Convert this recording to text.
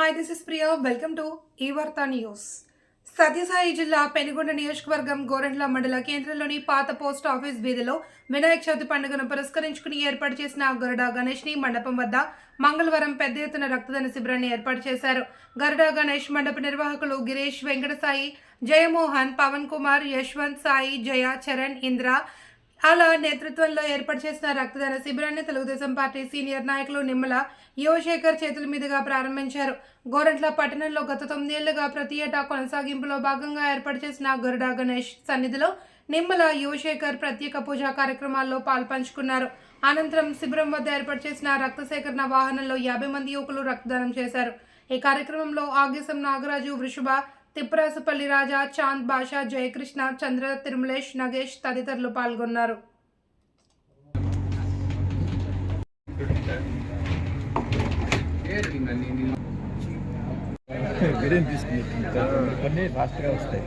Hi this is Priya welcome to ఈ వార్తా news Sathya Sai జిల్లా పెనుగొండ నియోజకవర్గం గోరంట్ల మండల కేంద్రంలోని పాత పోస్ట్ ఆఫీస్ వీధిలో వినాయక చవితి పండుగను పురస్కరించుకుని ఏర్పాటు చేసిన గరుడ గణేష్ని మండపం వద్ద మంగళవారం పెద్ద ఎత్తున రక్తదాన శిబిరాన్ని ఏర్పాటు చేశారు. గరుడ గణేష్ మండప నిర్వాహకులు గిరీష్ వెంకటసాయి జయమోహన్ పవన్ కుమార్ యశ్వంత్ సాయి జయ చరణ్ ఇంద్ర అలా నేతృత్వంలో ఏర్పాటు చేసిన రక్తదాన శిబిరాన్ని తెలుగుదేశం పార్టీ సీనియర్ నాయకులు నిమ్మల యువశేఖర్ చేతుల మీదుగా ప్రారంభించారు. గోరంట్ల పట్టణంలో గత తొమ్మిదేళ్ళుగా ప్రతి ఏటా కొనసాగింపులో భాగంగా ఏర్పాటు చేసిన గరుడా గణేష్ సన్నిధిలో నిమ్మల యువశేఖర్ ప్రత్యేక పూజా కార్యక్రమాల్లో పాల్పంచుకున్నారు. అనంతరం శిబిరం వద్ద ఏర్పాటు చేసిన రక్త సేకరణ వాహనంలో యాభై మంది యువకులు రక్తదానం చేశారు. ఈ కార్యక్రమంలో ఆగేశం నాగరాజు వృషభ తిప్పరాసుపల్లి రాజా చాంద్ బాషా జయకృష్ణ చంద్ర తిరుమలేష్ నగేష్ తదితరులు పాల్గొన్నారు. ఫాస్ట్గా వస్తాయి.